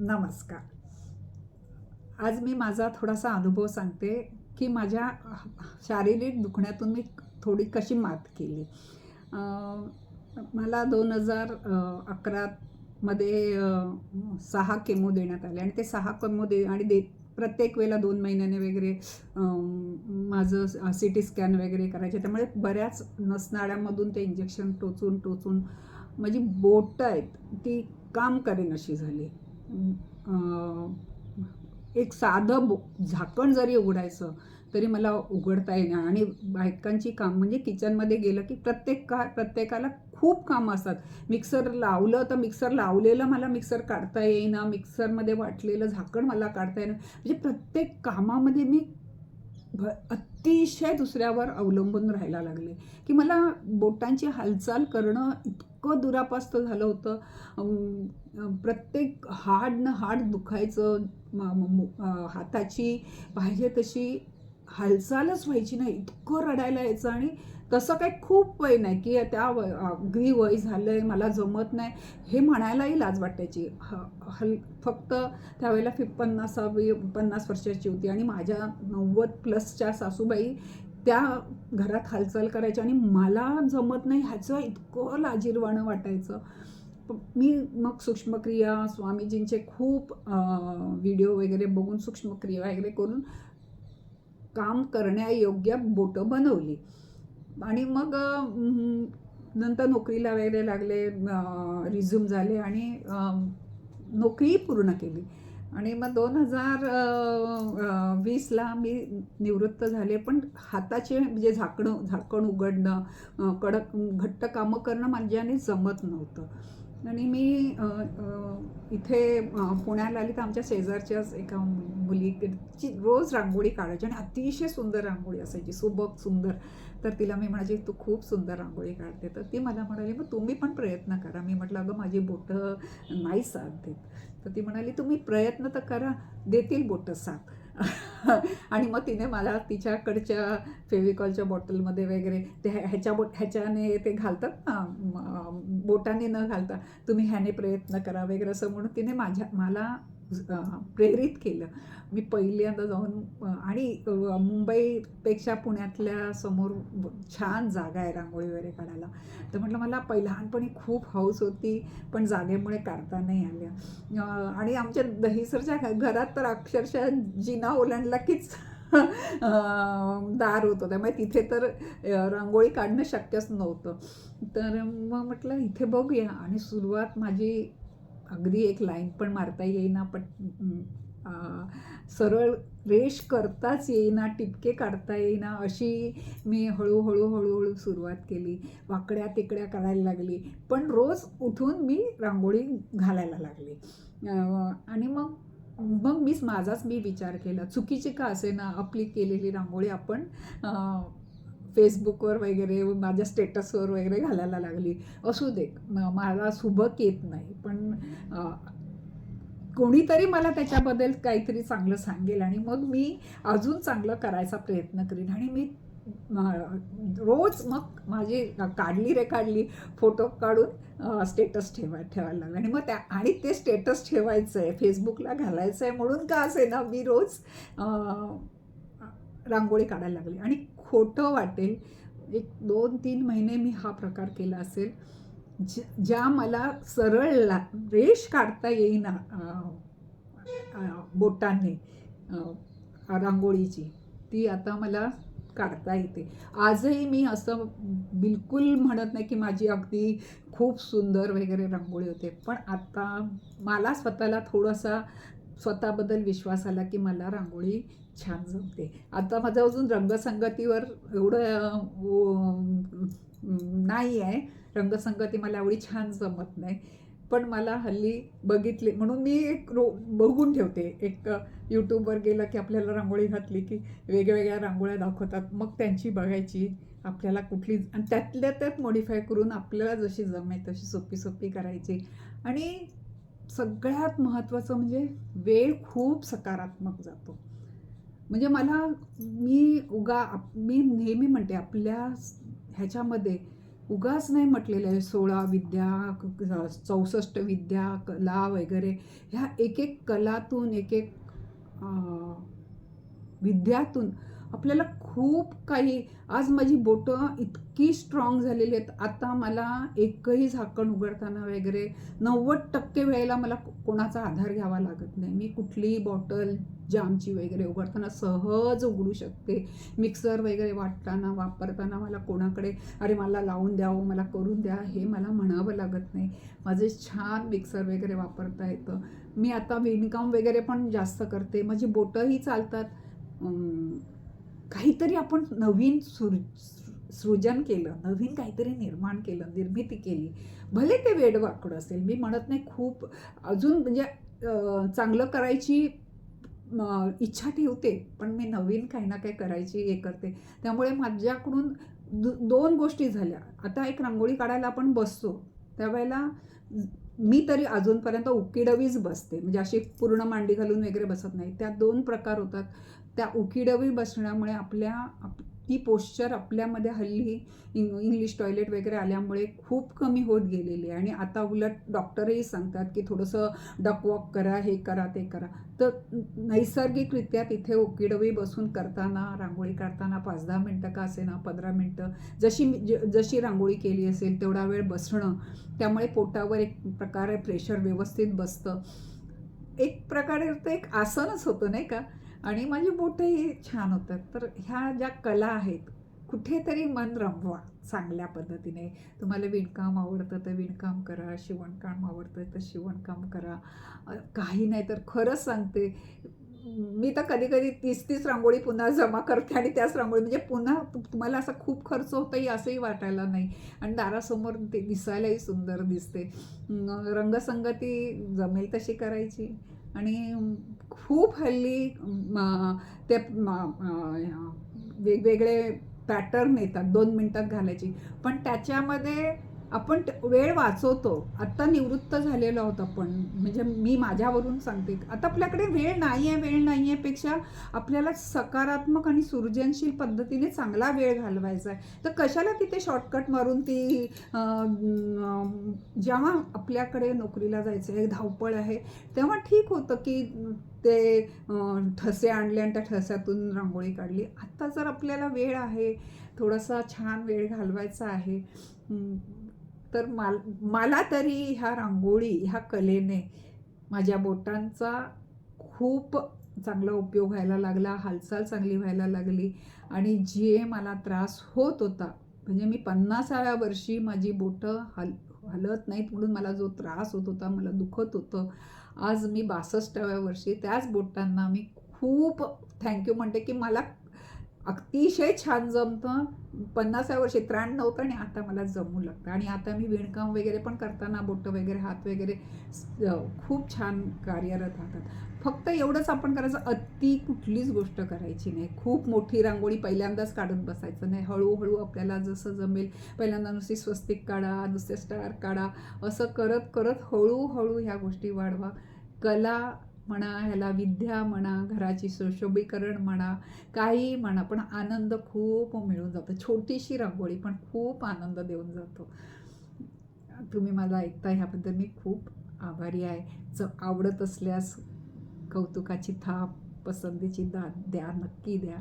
नमस्कार. आज मी माझा थोडासा अनुभव सांगते की माझ्या शारीरिक दुखण्यातून मी थोडी कशी मात केली. मला दोन हजार अकरामध्ये सहा केमो देण्यात आले आणि ते सहा केमो दे आणि दे प्रत्येक वेळेला दोन महिन्याने वगैरे माझं सी टी स्कॅन वगैरे करायचे. त्यामुळे बऱ्याच नसनाळ्यामधून ते इंजेक्शन टोचून टोचून माझी बोटं आहेत ती काम करेन अशी झाली. एक साधं बो झाकण जरी उघडायचं तरी मला उघडता येणार आणि बायकांची काम म्हणजे किचनमध्ये गेलं की प्रत्येक का प्रत्येकाला खूप कामं असतात. मिक्सर लावलं तर मिक्सर लावलेलं मला मिक्सर काढता येईना. मिक्सरमध्ये वाटलेलं झाकण मला काढता येईना. म्हणजे प्रत्येक कामामध्ये मी भ अतिशय दुसऱ्यावर अवलंबून राहायला लागले. की मला बोटांची हालचाल करणं इतकं दुरापास्त झालं होतं. प्रत्येक हाडनं हाड दुखायचं हाताची पाहिजे तशी हालचालच व्हायची नाही. इतकं रडायला यायचं आणि तसं काही खूप वय नाही की त्या वय अगदी वय झालं आहे मला जमत नाही. हे म्हणायलाही लाज वाटायची. ह हल फक्त त्यावेळेला फि पन्नासावी पन्नास वर्षाची होती आणि माझ्या नव्वद प्लसच्या सासूबाई त्या घरात हालचाल करायच्या आणि मला जमत नाही ह्याचं इतकं लाजीरवाणं वाटायचं. मी मग सूक्ष्मक्रिया स्वामीजींचे खूप व्हिडिओ वगैरे बघून सूक्ष्मक्रिया वगैरे करून काम करण्यायोग्य बोटं बनवली. आणि मग नंतर नोकरीला वगैरे लागले रिझ्यूम झाले आणि नोकरीही पूर्ण केली. आणि मग दोन हजार वीसला मी निवृत्त झाले. पण हाताचे म्हणजे झाकणं झाकण उघडणं कडक घट्ट कामं करणं माझ्याने जमत नव्हतं. आणि मी इथे पुण्याला आली तर आमच्या शेजारच्याच एका मुलीची रोज रांगोळी काढायची आणि अतिशय सुंदर रांगोळी असायची सुबक सुंदर. तर तिला मी म्हणायची तू खूप सुंदर रांगोळी काढते. तर ती मला म्हणाली मग तुम्ही पण प्रयत्न करा. मी म्हटलं अगं माझी बोटं नाही साथ देत. तर ती म्हणाली तुम्ही प्रयत्न तर करा देतील बोटं साथ. आणि मग तिने मला तिच्याकडच्या फेविकॉलच्या बॉटलमध्ये वगैरे ते ह्या- ह्याच्या बोट ह्याच्याने ते घालतात ना बोटाने न घालता तुम्ही ह्याने प्रयत्न करा वगैरे असं म्हणून तिने माझ्या मला प्रेरित केलं. मी पहिल्यांदा जाऊन आणि मुंबईपेक्षा पुण्यातल्या समोर छान जागा आहे रांगोळी वगैरे काढायला. तर म्हटलं मला पहिलहानपणी खूप हौस होती पण जागेमुळे काढता नाही आल्या आणि आमच्या दहिसरच्या घ- घरात तर अक्षरशः जिना ओलांडला कीच दार होतं त्यामुळे तिथे तर रांगोळी काढणं शक्यच नव्हतं. तर मग म्हटलं इथे बघूया. आणि सुरुवात माझी अगदी एक लाईन पण मारता येईना पण सरळ रेष करताच येईना टिपके काढता येईना अशी मी हळूहळू हळूहळू सुरुवात केली. वाकड्या तिकड्या काढायला लागली. पण रोज उठून मी रांगोळी घालायला लागली. आणि मग मग मीच माझाच मी विचार केला. चुकीची का असे ना आपली केलेली रांगोळी आपण फेसबुकवर वगैरे माझ्या स्टेटसवर वगैरे घालायला लागली. असू दे मला सुबक येत नाही पण कोणीतरी मला त्याच्याबद्दल काहीतरी चांगलं सांगेल आणि मग मी अजून चांगलं करायचा प्रयत्न करीन. आणि मी रोज मग माझी काढली रे काढली फोटो काढून स्टेटस ठेवाय ठेवायला लागला. आणि मग त्या आणि ते स्टेटस ठेवायचं आहे फेसबुकला घालायचं आहे म्हणून का असे ना मी रोज रांगोळी काढायला लागली. आणि खोटं वाटेल एक दोन तीन महिने मी हा प्रकार केला असेल ज- ज्या मला सरळ ला रेष काढता येईना बोटांनी रांगोळीची ती आता मला काढता येते. आजही मी असं बिलकुल म्हणत नाही की माझी अगदी खूप सुंदर वगैरे रांगोळी होते पण आता मला स्वतःला थोडासा स्वतःबद्दल विश्वास आला की मला रांगोळी छान जमते. आता माझं अजून रंगसंगतीवर एवढं नाही आहे. रंगसंगती मला एवढी छान जमत नाही. पण मला हल्ली बघितले म्हणून मी एक रो बघून ठेवते. एक यूट्यूबवर गेलं की आपल्याला रांगोळी घातली की वेगवेगळ्या रांगोळ्या दाखवतात. मग त्यांची बघायची आपल्याला कुठली आणि त्यातल्या त्यात मॉडिफाय करून आपल्याला जशी जमेल तशी सोपी सोपी करायची. आणि सगळ्यात महत्त्वाचं म्हणजे वेळ खूप सकारात्मक जातो. म्हणजे मला मी उगा आप- मी नेहमी म्हणते आपल्या ह्याच्यामध्ये उगाच नाही म्हटलेलं आहे सोळा विद्या चौसष्ट विद्या कला वगैरे. ह्या एक एक कलातून एक एक विद्यातून आपल्याला खूप काही आज माझी बोटं इतकी स्ट्रॉंग झालेली आहेत. आता मला एकही झाकण उघडताना वगैरे नव्वद टक्के वेळेला मला कोणाचा आधार घ्यावा लागत नाही. मी कुठलीही बॉटल जामची वगैरे उघडताना सहज उघडू शकते. मिक्सर वगैरे वाटताना वापरताना मला कोणाकडे अरे मला लावून द्यावं हो, मला करून द्या हे मला म्हणावं लागत नाही. माझे छान मिक्सर वगैरे वापरता येतं. मी आता विणकाम वगैरे पण जास्त करते. माझी बोटंही चालतात. काहीतरी आपण नवीन सुर सृजन केलं नवीन काहीतरी निर्माण केलं निर्मिती केली. भले ते वेडवाकडं असेल मी म्हणत नाही खूप अजून म्हणजे चांगलं करायची इच्छा ठेवते पण मी नवीन काही ना काही करायची हे करते. त्यामुळे माझ्याकडून दो दोन गोष्टी झाल्या. आता एक रांगोळी काढायला आपण बसतो. त्यावेळेला मी तरी अजूनपर्यंत उकिडवीच बसते. म्हणजे अशी पूर्ण मांडी घालून वगैरे बसत नाही. त्या दोन प्रकार होतात. त्या उकिडवी बसण्यामुळे आपल्या आप ती पोश्चर आपल्यामध्ये हल्ली इंग इंग्लिश टॉयलेट वगैरे आल्यामुळे खूप कमी होत गेलेली आहे. आणि आता उलट डॉक्टरही सांगतात की थोडंसं डकवॉक करा हे करा ते करा. तर नैसर्गिकरित्या तिथे उकिडवी बसून करताना रांगोळी काढताना पाच दहा मिनटं का असे ना पंधरा मिनटं जशी मी- ज- जशी रांगोळी केली असेल तेवढा वेळ बसणं त्यामुळे पोटावर एक प्रकारे प्रेशर व्यवस्थित बसतं. एक प्रकारे ते एक आसनच होतं नाही का? आणि माझी बोटंही छान होतात. तर ह्या ज्या कला आहेत कुठेतरी मन रमवा चांगल्या पद्धतीने. तुम्हाला विणकाम आवडतं तर विणकाम करा शिवणकाम आवडतं तर शिवणकाम करा. काही नाही तर खरंच सांगते मी तर कधी कधी तीस तीस रांगोळी पुन्हा जमा करते आणि त्याच रांगोळी म्हणजे पुन्हा तुम्हाला असा खूप खर्च होतोही असंही वाटायला नाही. आणि दारासमोर ते दिसायलाही सुंदर दिसते. रंगसंगती जमेल तशी करायची. आणि खूप हल्ली म, ते वेगवेगळे पॅटर्न येतात दोन मिनटात घालायची. पण त्याच्यामध्ये आपण वेळ वाचवतो. आत्ता निवृत्त झालेलो आहोत आपण. म्हणजे मी माझ्यावरून सांगते. आता आपल्याकडे वेळ नाही आहे वेळ नाही आहे पेक्षा आपल्याला सकारात्मक आणि सृजनशील पद्धतीने चांगला वेळ घालवायचा आहे. तर कशाला तिथे शॉर्टकट मारून ती जेव्हा आपल्याकडे नोकरीला जायचं आहे धावपळ आहे तेव्हा ठीक होतं की ते ठसे आणले आणि त्या ठस्यातून रांगोळी काढली. आत्ता जर आपल्याला वेळ आहे थोडासा छान वेळ घालवायचा आहे तर माल मला तरी ह्या रांगोळी ह्या कलेने माझ्या बोटांचा खूप चांगला उपयोग व्हायला लागला हालचाल चांगली व्हायला लागली आणि जे मला त्रास होत होता म्हणजे मी पन्नासाव्या वर्षी माझी बोटं हल हलत नाहीत म्हणून मला जो त्रास होत होता मला दुखत होतं आज मी बासष्टाव्या वर्षी त्याच बोटांना मी खूप थँक्यू म्हणते की मला अतिशय छान जमतं. पन्नासाव्या वर्षी त्र्याण्णव होतं आणि आता मला जमू लागतं. आणि आता मी विणकाम वगैरे पण करताना बोटं वगैरे हात वगैरे खूप छान कार्यरत राहतात. फक्त एवढंच आपण करायचं अति कुठलीच गोष्ट करायची नाही. खूप मोठी रांगोळी पहिल्यांदाच काढत बसायचं नाही. हळूहळू आपल्याला जसं जमेल पहिल्यांदा नुसती स्वस्तिक काढा नुसते स्टार काढा असं करत करत हळूहळू ह्या गोष्टी वाढवा. कला म्हणा ह्याला विद्या म्हणा घराची सुशोभीकरण म्हणा काही म्हणा पण आनंद खूप मिळून जातो. छोटीशी रांगोळी पण खूप आनंद देऊन जातो. तुम्ही मला ऐकता ह्याबद्दल मी खूप आभारी आहे. च आवडत असल्यास कौतुकाची थाप पसंतीची दाद द्या नक्की द्या.